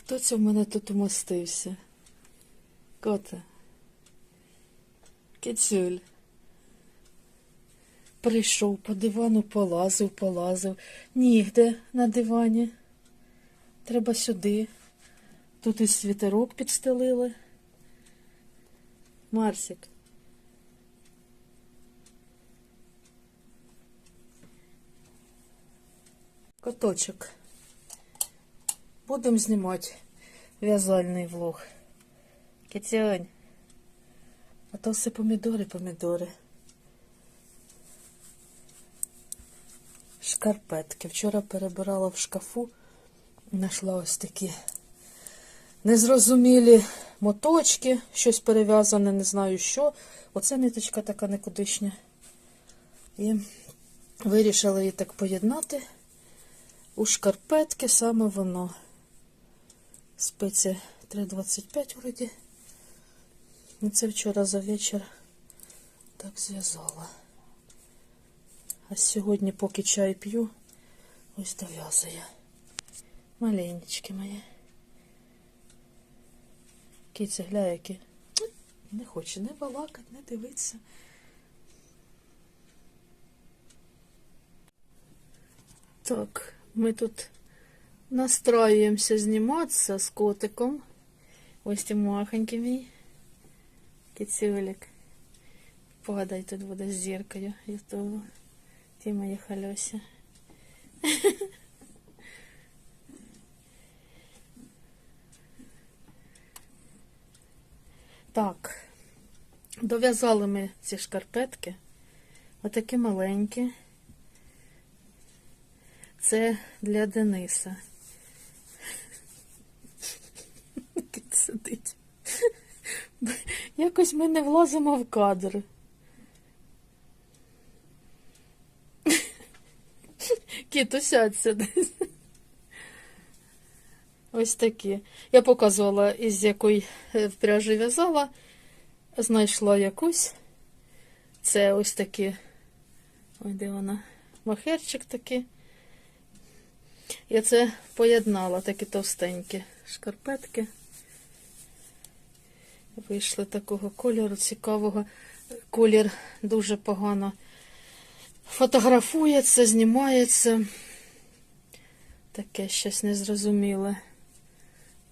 Хто це в мене тут умостився? Кота. Кицюль. Прийшов по дивану, полазив, полазив. Нігде на дивані. Треба сюди. Тут і світерок підстелили. Марсик. Коточок. Будемо знімати в'язальний влог. Китянь. А то все помідори, помідори. Шкарпетки. Вчора перебирала в шкафу, знайшла ось такі незрозумілі моточки, щось перев'язане, не знаю що. Оце ниточка така никудишня. І вирішила її так поєднати. У шкарпетки саме воно. Спиці 3,25 вроді. І це вчора за вечір так зв'язала. А сьогодні, поки чай п'ю, ось дов'язую. Маленечки мої. Кіці, гля, які. Не хоче не балакать, не дивитися. Так, ми тут настроюємося зніматися з котиком. Ось ти махонький мій. Кицюлік. Погадай, тут буде з зіркою ютубу. Ти моя халюся. Так, дов'язали ми ці шкарпетки. Отакі маленькі. Це для Дениса. Кіт сидить. Якось ми не влазимо в кадр. Кіт, усядься десь. Ось такі. Я показувала, із якої е, в пряжі в'язала. Знайшла якусь. Це ось такі. Ой, де вона? Махерчик такий. Я це поєднала, такі товстенькі шкарпетки. Вийшли такого кольору цікавого. Колір дуже погано фотографується, знімається. Таке щось незрозуміле.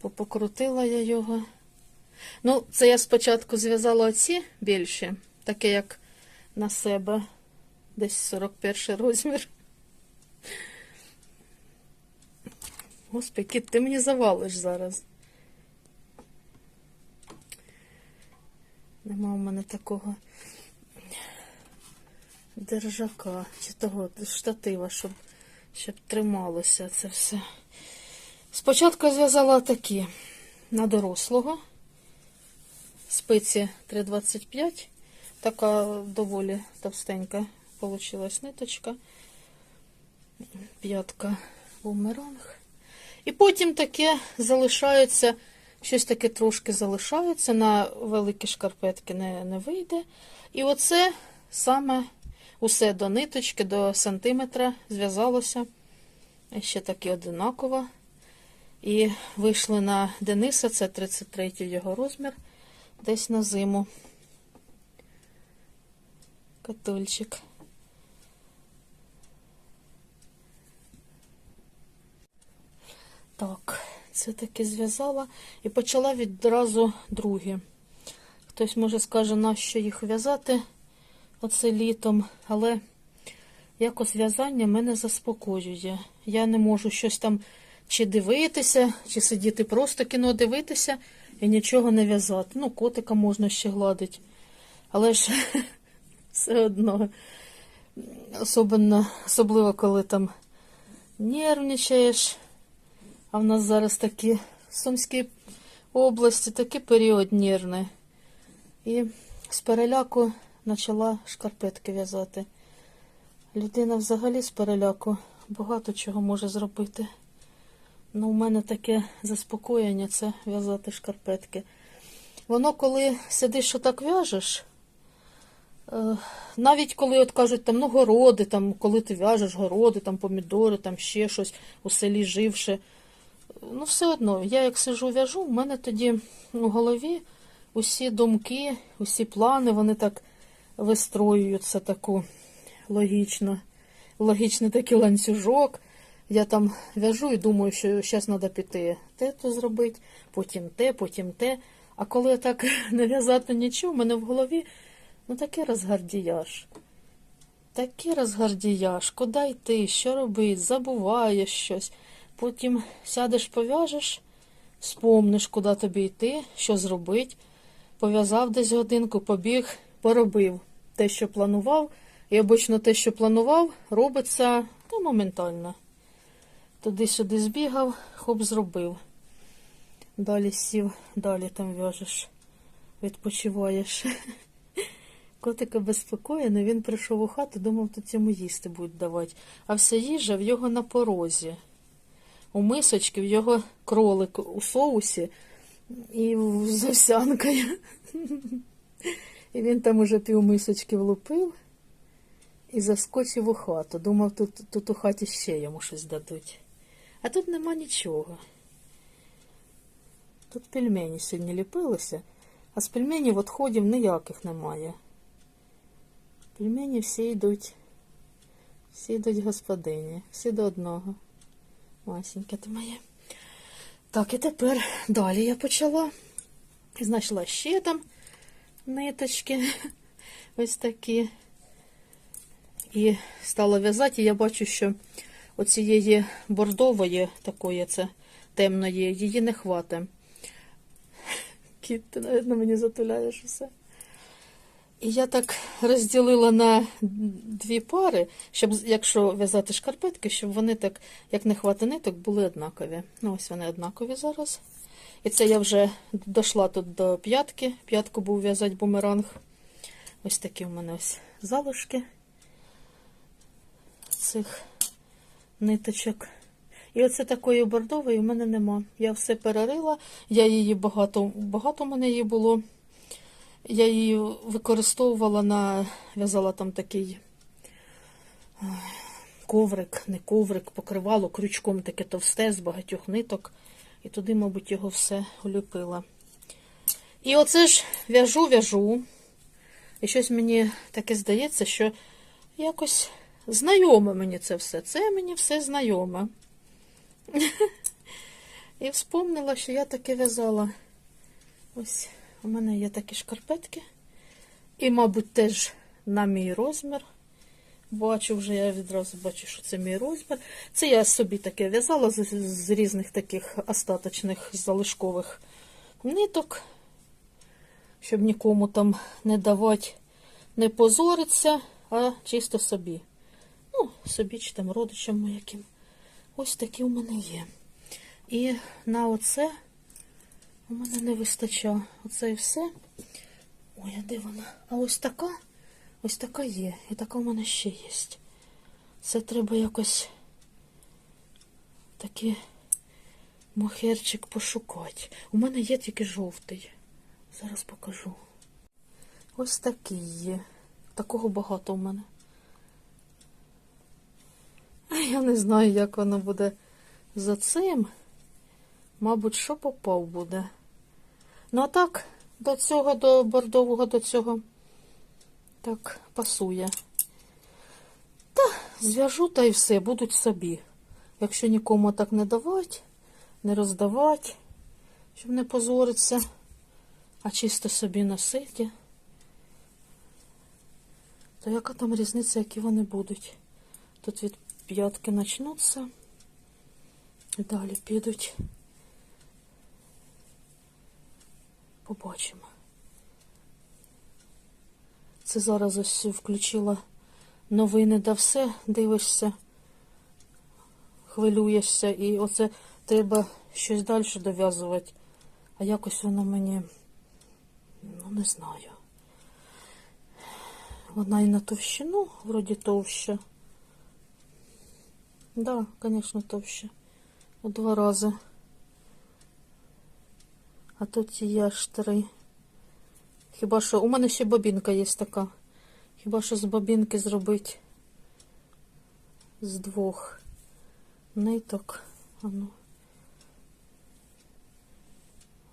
Попокрутила я його. Ну, це я спочатку зв'язала оці більші, таке як на себе. Десь 41 розмір. Господи, кіт, ти мені завалиш зараз. Нема в мене такого держака, чи того штатива, щоб, щоб трималося це все. Спочатку зв'язала такі на дорослого. Спиці 3,25. Така доволі товстенька получилась ниточка. П'ятка бумеранг. І потім таке залишається, щось таке трошки залишається, на великі шкарпетки не, не вийде. І оце саме усе до ниточки, до сантиметра зв'язалося. Ще таки одинаково. І вийшли на Дениса, це 33 його розмір, десь на зиму. Катульчик. Так, це таки зв'язала і почала відразу другі. Хтось може скаже, нащо їх в'язати оце літом, але якось в'язання мене заспокоює. Я не можу щось там чи дивитися, чи сидіти просто кіно дивитися і нічого не в'язати. Ну, котика можна ще гладити. Але ж все одно, особливо, особливо коли там нервничаєш. А в нас зараз такі в Сумській області такий період нервний. І з переляку почала шкарпетки в'язати. Людина взагалі з переляку багато чого може зробити. Ну, у мене таке заспокоєння це в'язати шкарпетки. Воно, коли сидиш отак в'яжеш, е, навіть коли от кажуть, там, ну, городи, там, коли ти в'яжеш городи, там, помідори, там ще щось у селі живше, ну, все одно, я як сижу в'яжу, в мене тоді у голові усі думки, усі плани, вони так вистроюються таку логічно, логічний такий ланцюжок. Я там в'яжу і думаю, що зараз треба піти те то зробити, потім те, потім те. А коли так не в'язати нічого, в мене в голові ну такий розгардіяж. Такий розгардіяж, куди йти, що робити, забуваєш щось. Потім сядеш, пов'яжеш, спомниш, куди тобі йти, що зробити. Пов'язав десь годинку, побіг, поробив те, що планував. І обично те, що планував, робиться ну, моментально. Туди-сюди збігав, хоп, зробив. Далі сів, далі там в'яжеш, відпочиваєш. Котика безпокоєний, він прийшов у хату, думав, тут йому їсти будуть давати. А вся їжа в його на порозі. У мисочки в його кролик у соусі і з овсянкою. І він там уже пів мисочки влупив і заскочив у хату. Думав, тут, тут у хаті ще йому щось дадуть. А тут нема нічого. Тут пельмені сьогодні ліпилися, а з пельменів відходів ніяких немає. Пельмені всі йдуть, всі йдуть господині, всі до одного. Масеньке ти моє. Так, і тепер далі я почала. Знайшла ще там ниточки ось такі. І стала в'язати, і я бачу, що оцієї бордової, такої це темної, її не хватить. Кіт, ти, навіть, мені затуляєш усе. І я так розділила на дві пари, щоб, якщо в'язати шкарпетки, щоб вони так, як не хватить ниток, були однакові. Ну, ось вони однакові зараз. І це я вже дійшла тут до п'ятки. П'ятку був в'язати бумеранг. Ось такі в мене ось залишки цих ниточок. І оце такої бордової в мене нема. Я все перерила, я її багато, багато в мене її було. Я її використовувала на, в'язала там такий коврик, не коврик, покривало крючком таке товсте з багатьох ниток. І туди, мабуть, його все уліпила. І оце ж в'яжу, в'яжу. І щось мені таке здається, що якось знайоме мені це все. Це мені все знайоме. І вспомнила, що я таке в'язала. Ось у мене є такі шкарпетки. І, мабуть, теж на мій розмір. Бачу, вже я відразу бачу, що це мій розмір. Це я собі таке в'язала з, з різних таких остаточних залишкових ниток, щоб нікому там не давати, не позориться, а чисто собі. Ну, собі чи там родичам яким. Ось такі у мене є. І на оце у мене не вистачає. Оце і все. Ой, а де вона? А ось така, ось така є. І така у мене ще є. Це треба якось такий мохерчик пошукати. У мене є тільки жовтий. Зараз покажу. Ось такий є. Такого багато у мене. А я не знаю, як воно буде за цим. Мабуть, що попав буде. Ну, а так, до цього, до бордового, до цього так пасує. Та, зв'яжу та й все, будуть собі. Якщо нікому так не давати, не роздавати, щоб не позоритися, а чисто собі носити, то яка там різниця, які вони будуть? Тут від п'ятки почнуться, і далі підуть. Побачимо. Це зараз ось включила новини да все, дивишся, хвилюєшся, і оце треба щось далі дов'язувати. А якось воно мені, ну, не знаю. Вона і на товщину, вроді товща. Да, звісно, товще. У два рази. А тут і я ж три. Хіба що у мене ще бобінка є така. Хіба що з бобінки зробити з двох ниток. Ану.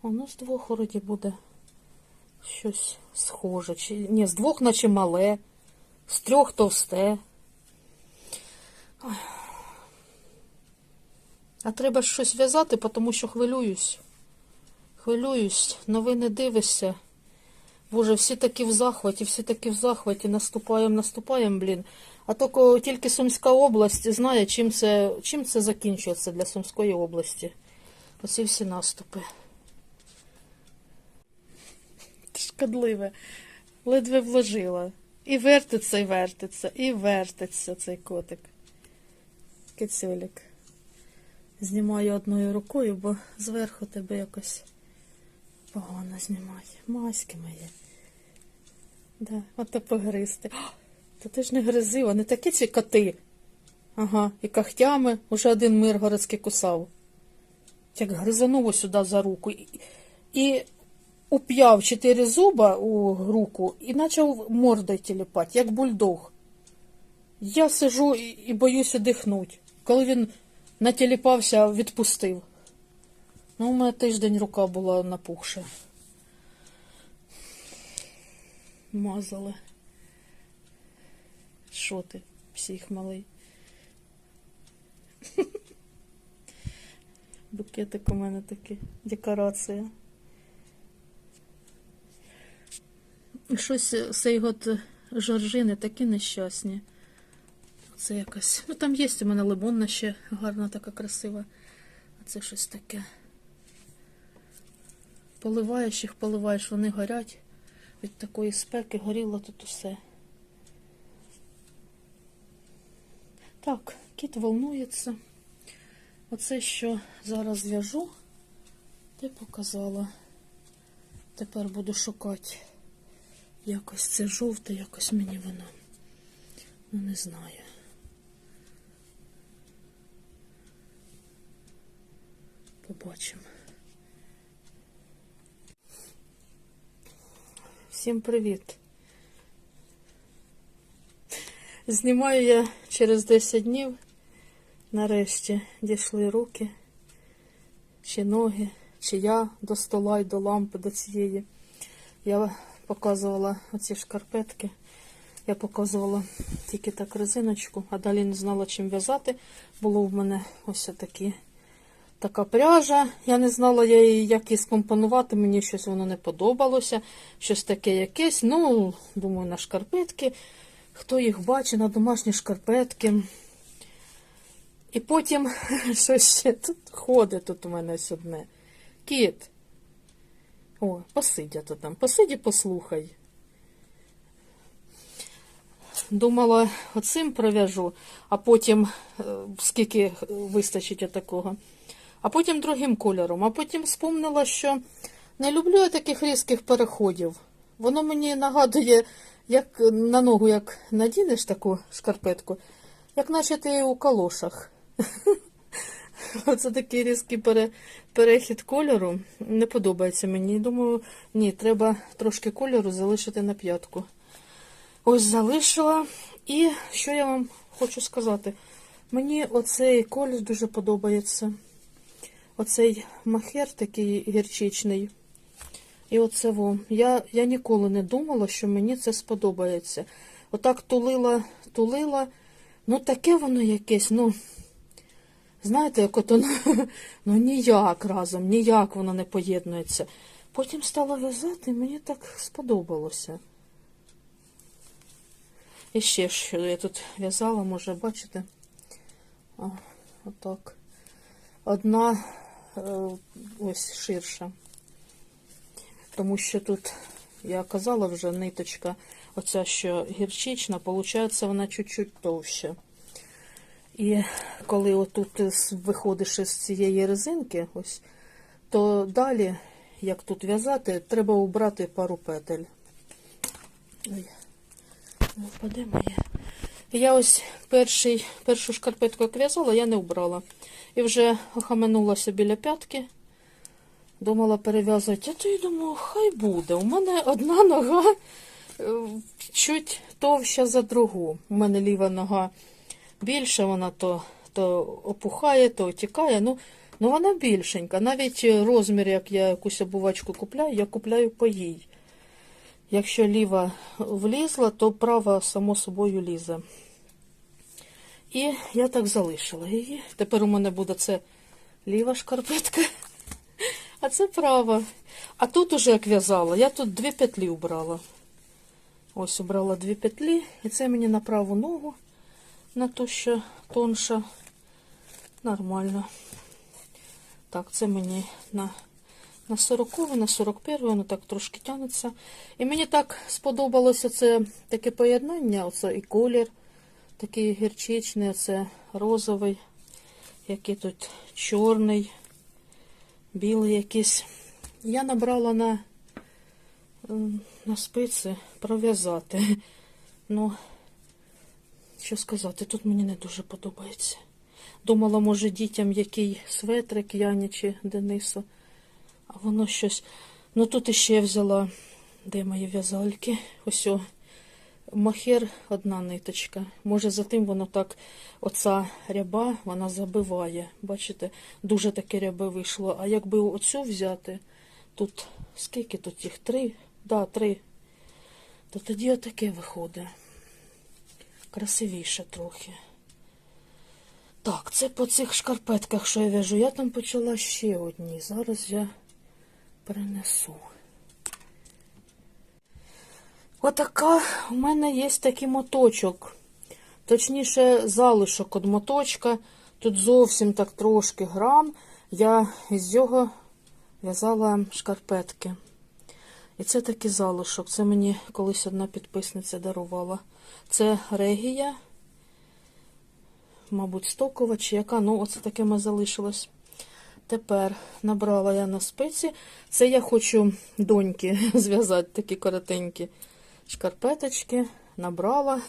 Воно з двох вроді буде щось схоже. Чи... Ні, з двох наче мале, з трьох товсте. А треба щось в'язати, тому що хвилююсь. Хвилююсь, новини дивишся. Боже, всі такі в захваті, всі такі в захваті. Наступаємо, наступаємо, блін. А тільки, тільки Сумська область знає, чим це, чим це закінчується для Сумської області. Оці всі наступи. Шкодливе. Ледве вложила. І вертиться, і вертиться, і вертиться цей котик. Кицюлік. Знімаю одною рукою, бо зверху тебе якось погано знімає. Маськи мої. Да, ото погризти. Та ти ж не гризи, вони такі ці коти. Ага, і когтями уже один миргородський кусав. Як гризануло сюди за руку. І, і уп'яв чотири зуба у руку і почав мордою тіліпати, як бульдог. Я сижу і, і боюся дихнути. Коли він натіліпався, відпустив. Ну, у мене тиждень рука була напухша. Мазали. Що ти, псих малий? Букетик у мене такий, декорація. Щось цей год жоржини такі нещасні. Це якось. Ну там є у мене лимонна ще гарна, така красива. А це щось таке. Поливаєш їх, поливаєш, вони горять. Від такої спеки горіло тут усе. Так, кіт волнується. Оце, що зараз зв'яжу, ти показала. Тепер буду шукати якось це жовте, якось мені воно. Ну, не знаю. Побачимо. Всім привіт. Знімаю я через 10 днів. Нарешті дійшли руки, чи ноги, чи я до стола й до лампи до цієї. Я показувала оці шкарпетки. Я показувала тільки так резиночку, а далі не знала, чим в'язати. Було в мене ось такі, така пряжа. Я не знала, я її, як її скомпонувати, мені щось воно не подобалося. Щось таке якесь. Ну, думаю, на шкарпетки. Хто їх бачить, на домашні шкарпетки. І потім щось ще тут ходить тут у мене ось одне. Кіт. О, посидя то там. Посиді, послухай. Думала, оцим пров'яжу, а потім, е, скільки вистачить такого, а потім другим кольором. А потім вспомнила, що не люблю я таких різких переходів. Воно мені нагадує, як на ногу як надінеш таку шкарпетку, як наче ти у калошах. Оце такий різкий пере, перехід кольору. Не подобається мені. Думаю, ні, треба трошки кольору залишити на п'ятку. Ось залишила. І що я вам хочу сказати? Мені оцей колір дуже подобається. Оцей махер такий гірчичний. І оце во. Я, я ніколи не думала, що мені це сподобається. Отак тулила, тулила. Ну, таке воно якесь, ну. Знаєте, як ото, ну ніяк разом, ніяк воно не поєднується. Потім стала в'язати, і мені так сподобалося. І ще що я тут в'язала, може, бачите? О, отак. Одна ось ширша. Тому що тут, я казала вже, ниточка, оця що гірчична, виходить, вона чуть-чуть товща. І коли отут виходиш із цієї резинки, ось, то далі, як тут в'язати, треба убрати пару петель. Ой, впаде моє. Я ось перший, першу шкарпетку як в'язала, я не убрала. І вже охаменулася біля п'ятки. Думала перев'язати, а то й думаю, хай буде. У мене одна нога е, чуть товща за другу. У мене ліва нога більше, вона то, то опухає, то отікає. Ну, Ну, вона більшенька. Навіть розмір, як я якусь обувачку купляю, я купляю по їй. Якщо ліва влізла, то права само собою лізе. І я так залишила її. Тепер у мене буде це ліва шкарпетка, а це права. А тут уже як в'язала, я тут дві петлі убрала. Ось убрала дві петлі, і це мені на праву ногу, на ту, що тонша. Нормально. Так, це мені на, на 40 на 41 воно так трошки тягнеться. І мені так сподобалося це таке поєднання, оце і колір, такий гірчичний, це розовий, який тут чорний, білий якийсь. Я набрала на, ем, на спиці пров'язати. Ну, що сказати, тут мені не дуже подобається. Думала, може, дітям який светрик Яні чи Денису. А воно щось. Ну тут іще я взяла, де мої в'язальки. Ось о, махер одна ниточка. Може, за тим воно так, оця ряба, вона забиває. Бачите, дуже таке рябе вийшло. А якби оцю взяти, тут скільки тут їх? Три? Да, три. То тоді отаке виходить. Красивіше трохи. Так, це по цих шкарпетках, що я в'яжу. Я там почала ще одні. Зараз я перенесу. Отака у мене є такий моточок. Точніше, залишок від моточка. Тут зовсім так трошки грам. Я із його в'язала шкарпетки. І це такий залишок. Це мені колись одна підписниця дарувала. Це регія мабуть, стокова чи яка. Ну, оце таке ми залишилось. Тепер набрала я на спиці. Це я хочу доньки зв'язати такі коротенькі шкарпеточки. Набрала,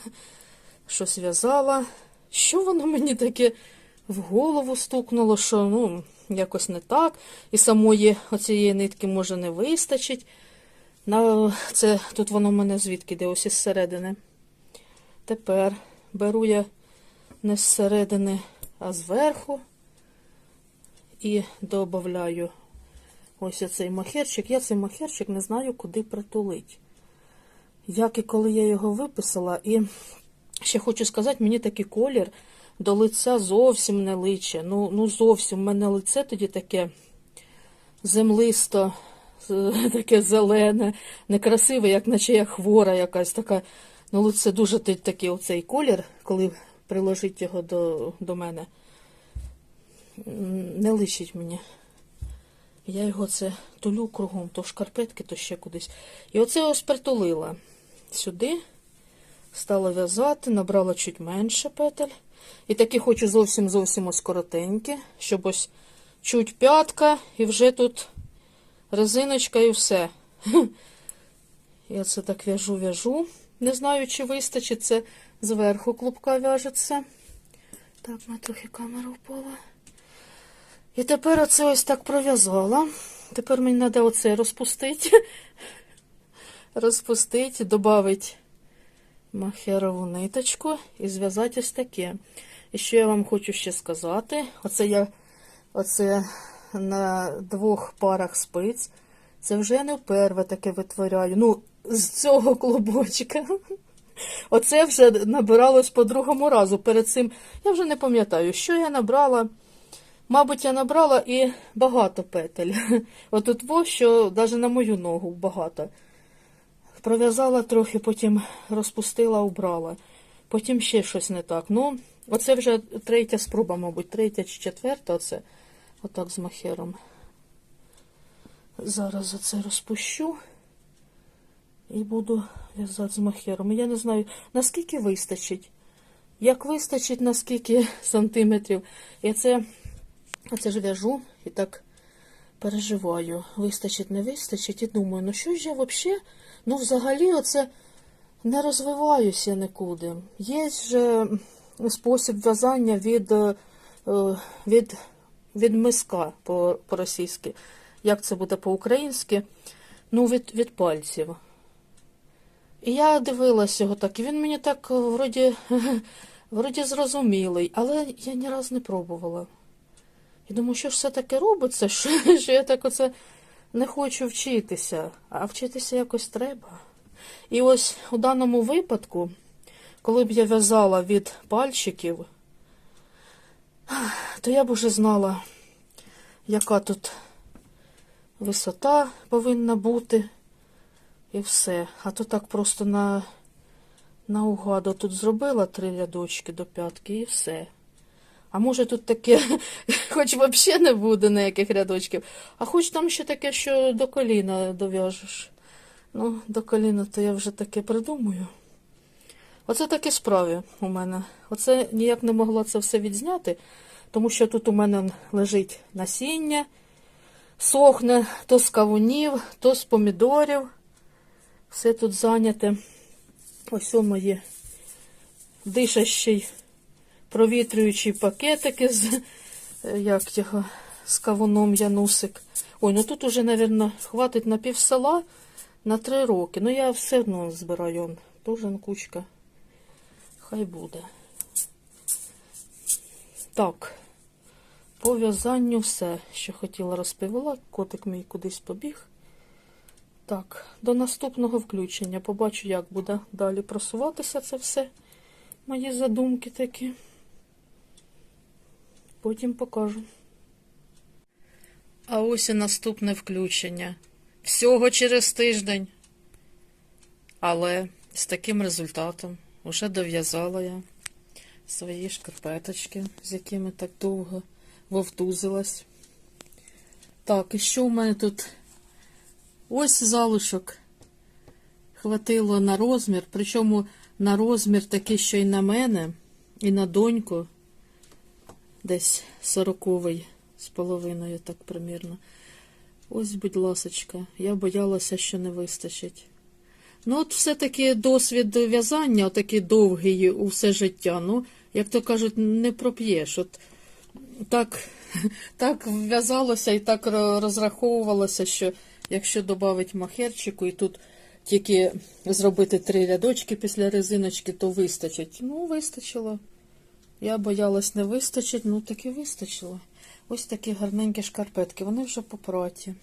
щось в'язала. Що воно мені таке в голову стукнуло, що ну, якось не так. І самої оцієї нитки може не вистачить. Це Тут воно в мене звідки йде, ось із середини. Тепер беру я не зсередини, а зверху. І додаю ось оцей махерчик. Я цей махерчик не знаю, куди притулить. Як і коли я його виписала, і ще хочу сказати, мені такий колір до лиця зовсім не личе. Ну, ну зовсім У мене лице тоді таке землисто, таке зелене, некрасиве, як наче я хвора якась така. Ну, лице дуже такий оцей колір, коли приложити його до, до мене. Не лишить мені. Я його це тулю кругом, то в шкарпетки, то ще кудись. І оце ось притулила сюди, стала в'язати, набрала чуть менше петель. І такі хочу зовсім зовсім ось коротенькі, щоб ось чуть п'ятка, і вже тут резиночка і все. Я це так в'яжу, в'яжу. Не знаю, чи вистачить це зверху клубка в'яжеться. Так, на трохи камера впала. І тепер оце ось так пров'язала. Тепер мені треба оце розпустити. Розпустити, додати махерову ниточку і зв'язати ось таке. І що я вам хочу ще сказати, оце я оце на двох парах спиць. Це вже не вперше таке витворяю. Ну, з цього клубочка. Оце вже набиралось по другому разу. Перед цим я вже не пам'ятаю, що я набрала. Мабуть, я набрала і багато петель. Отут во, що навіть на мою ногу багато. Пров'язала трохи, потім розпустила, убрала. Потім ще щось не так. Ну, оце вже третя спроба, мабуть, третя чи четверта. Оце отак з махером. Зараз оце розпущу. І буду в'язати з махером. Я не знаю, наскільки вистачить. Як вистачить, наскільки сантиметрів. Я це, це ж в'яжу і так переживаю. Вистачить, не вистачить. І думаю, ну що ж я взагалі, ну взагалі оце не розвиваюся нікуди. Є же спосіб в'язання від е, від, від миска по-російськи. Як це буде по-українськи? Ну, від, від пальців. І я дивилась його так, і він мені так вроді, вроді зрозумілий, але я ні разу не пробувала. І думаю, що ж все таке робиться, що, що я так оце не хочу вчитися, а вчитися якось треба. І ось у даному випадку, коли б я в'язала від пальчиків, то я б уже знала, яка тут висота повинна бути. І все. А то так просто на, наугаду тут зробила три рядочки до п'ятки і все. А може тут таке, хоч взагалі не буде ніяких рядочків, а хоч там ще таке, що до коліна дов'яжеш. Ну, до коліна то я вже таке придумаю. Оце такі справи у мене. Оце ніяк не могла це все відзняти, тому що тут у мене лежить насіння, сохне то з кавунів, то з помідорів. Все тут зайняте. Ось у мої дишащий, провітрюючий пакетики з, як його, з кавуном Янусик. Ой, ну тут уже, мабуть, хватить на пів села на три роки. Ну я все одно збираю. Тоже кучка. Хай буде. Так, по в'язанню все, що хотіла розповіла. Котик мій кудись побіг. Так, до наступного включення. Побачу, як буде далі просуватися це все. Мої задумки такі. Потім покажу. А ось і наступне включення. Всього через тиждень. Але з таким результатом вже дов'язала я свої шкарпеточки, з якими так довго вовтузилась. Так, і що у мене тут? Ось залишок. Хватило на розмір, причому на розмір такий, що й на мене, і на доньку, десь сороковий з половиною, так примірно. Ось, будь ласочка, я боялася, що не вистачить. Ну, от все-таки досвід в'язання, такий довгий у все життя. Ну, як то кажуть, не проп'єш. От так, так в'язалося і так розраховувалося, що якщо додати махерчику і тут тільки зробити три рядочки після резиночки, то вистачить. Ну, вистачило. Я боялась не вистачить, ну таки вистачило. Ось такі гарненькі шкарпетки, вони вже попраті.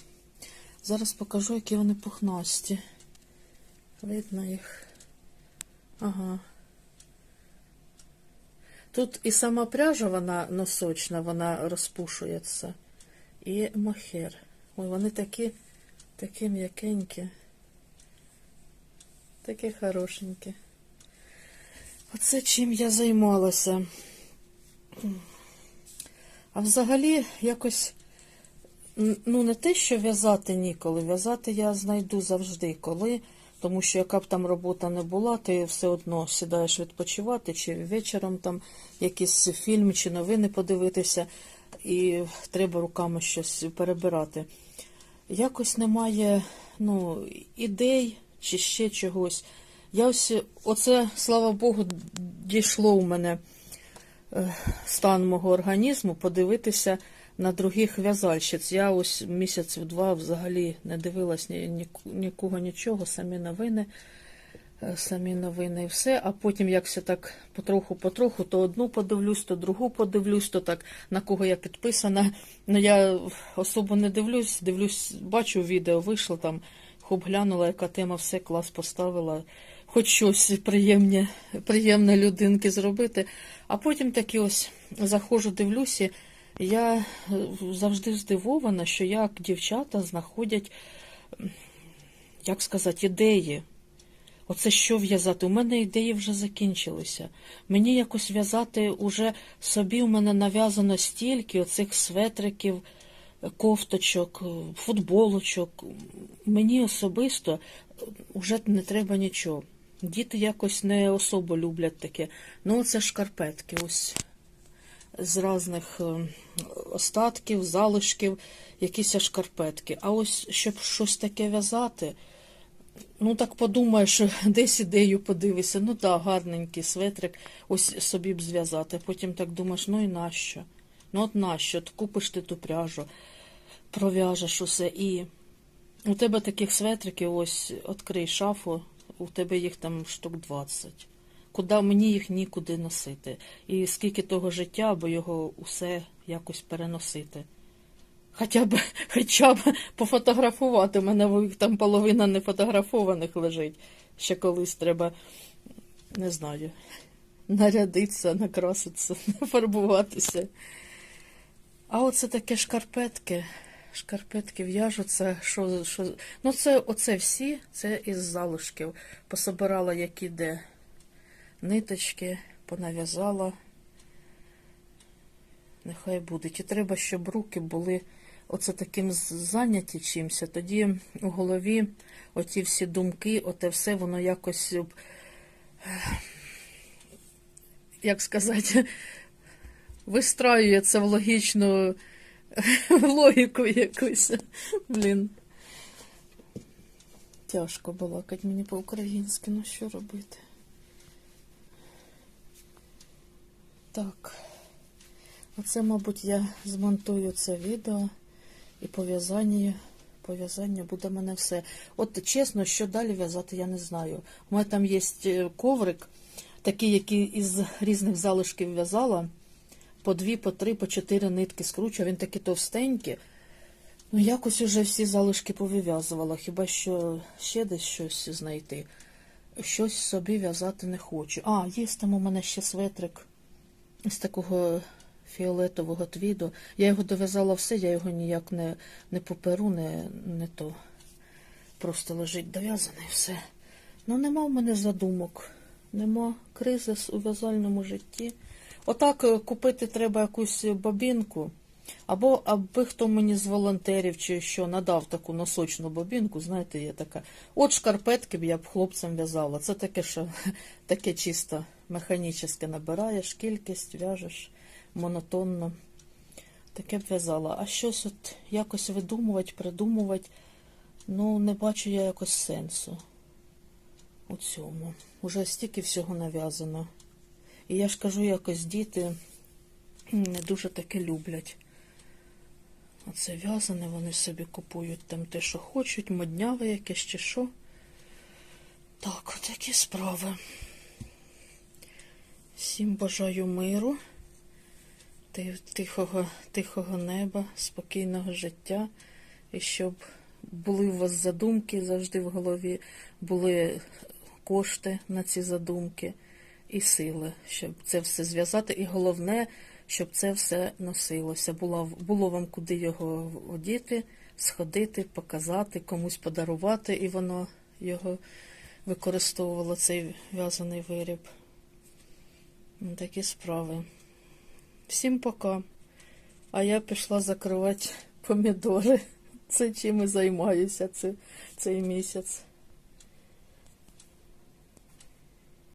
Зараз покажу, які вони пухнасті. Видно їх. Ага. Тут і сама пряжа, вона носочна, вона розпушується. І махер. Ой, вони такі, такі м'якенькі. Такі хорошенькі. Оце чим я займалася. А взагалі якось, ну не те, що в'язати ніколи. В'язати я знайду завжди коли. Тому що яка б там робота не була, ти все одно сідаєш відпочивати, чи вечором там якийсь фільм чи новини подивитися, і треба руками щось перебирати. Якось немає ну, ідей чи ще чогось. Я ось, оце, слава Богу, дійшло у мене е, стан мого організму подивитися на других в'язальщиць. Я ось місяців два взагалі не дивилась ні, ні, нікого нічого, самі новини, е, самі новини і все. А потім, як все так потроху-потроху, то одну подивлюсь, то другу подивлюсь, то так на кого я підписана. Ну я особо не дивлюсь, дивлюсь, бачу відео, вийшло там, хоп, глянула, яка тема, все клас поставила. Хоч щось приємне, приємне людинки зробити. А потім таки ось заходжу, дивлюся. Я е, завжди здивована, що як дівчата знаходять, як сказати, ідеї. Оце що в'язати? У мене ідеї вже закінчилися. Мені якось в'язати уже собі у мене нав'язано стільки оцих светриків, е, кофточок, е, футболочок. Мені особисто вже не треба нічого. Діти якось не особо люблять таке. Ну, оце шкарпетки ось з різних е, остатків, залишків, якісь шкарпетки. А ось щоб щось таке в'язати, ну так подумаєш, десь ідею подивишся, ну так, гарненький светрик, ось собі б зв'язати. Потім так думаєш, ну і нащо? Ну от нащо? От купиш ти ту пряжу, пров'яжеш усе і у тебе таких светриків, ось відкрий шафу, у тебе їх там штук 20. куди мені їх нікуди носити. І скільки того життя, аби його усе якось переносити. Хоча б, хоча б пофотографувати. У мене там половина не фотографованих лежить. Ще колись треба, не знаю, нарядитися, накраситися, нафарбуватися. А оце таке шкарпетки. Шкарпетки в'яжуться. Що, що... Ну, це оце всі, це із залишків. Пособирала, які де ниточки, понав'язала. Нехай буде. І треба, щоб руки були оце таким зайняті чимся. Тоді у голові оті всі думки, оте все, воно якось, як сказати, вистраюється в логічну логіку якусь. Блін. Тяжко балакать мені по-українськи, ну що робити? Так. Оце, мабуть, я змонтую це відео і пов'язання. Пов'язання буде мене все. От чесно, що далі в'язати, я не знаю. У мене там є е, коврик, такий, який із різних залишків в'язала. По дві, по три, по чотири нитки скручу. Він такий товстенький. Ну, якось уже всі залишки повив'язувала. Хіба що ще десь щось знайти. Щось собі в'язати не хочу. А, є там у мене ще светрик з такого фіолетового твіду. Я його дов'язала все, я його ніяк не, не поперу, не, не то. Просто лежить дов'язаний все. Ну, нема в мене задумок. Нема кризис у в'язальному житті. Отак е, купити треба якусь бобінку. Або аби хто мені з волонтерів чи що надав таку носочну бобінку, знаєте, є така. От шкарпетки б я б хлопцям в'язала. Це таке, що таке чисто механічне набираєш, кількість, в'яжеш монотонно. Таке б в'язала. А щось от якось видумувати, придумувати, ну, не бачу я якось сенсу у цьому. Уже стільки всього нав'язано. І я ж кажу, якось діти не дуже таке люблять. Оце в'язане, вони собі купують там те, що хочуть, модняве якесь чи що. Так, такі справи. Всім бажаю миру, тихого, тихого неба, спокійного життя. І щоб були у вас задумки завжди в голові, були кошти на ці задумки і сили, щоб це все зв'язати. І головне, щоб це все носилося. Було, було вам куди його одіти, сходити, показати, комусь подарувати, і воно його використовувало, цей в'язаний виріб. Ну, Такі справи. Всім пока. А я пішла закривати помідори. Це чим і займаюся це, цей місяць.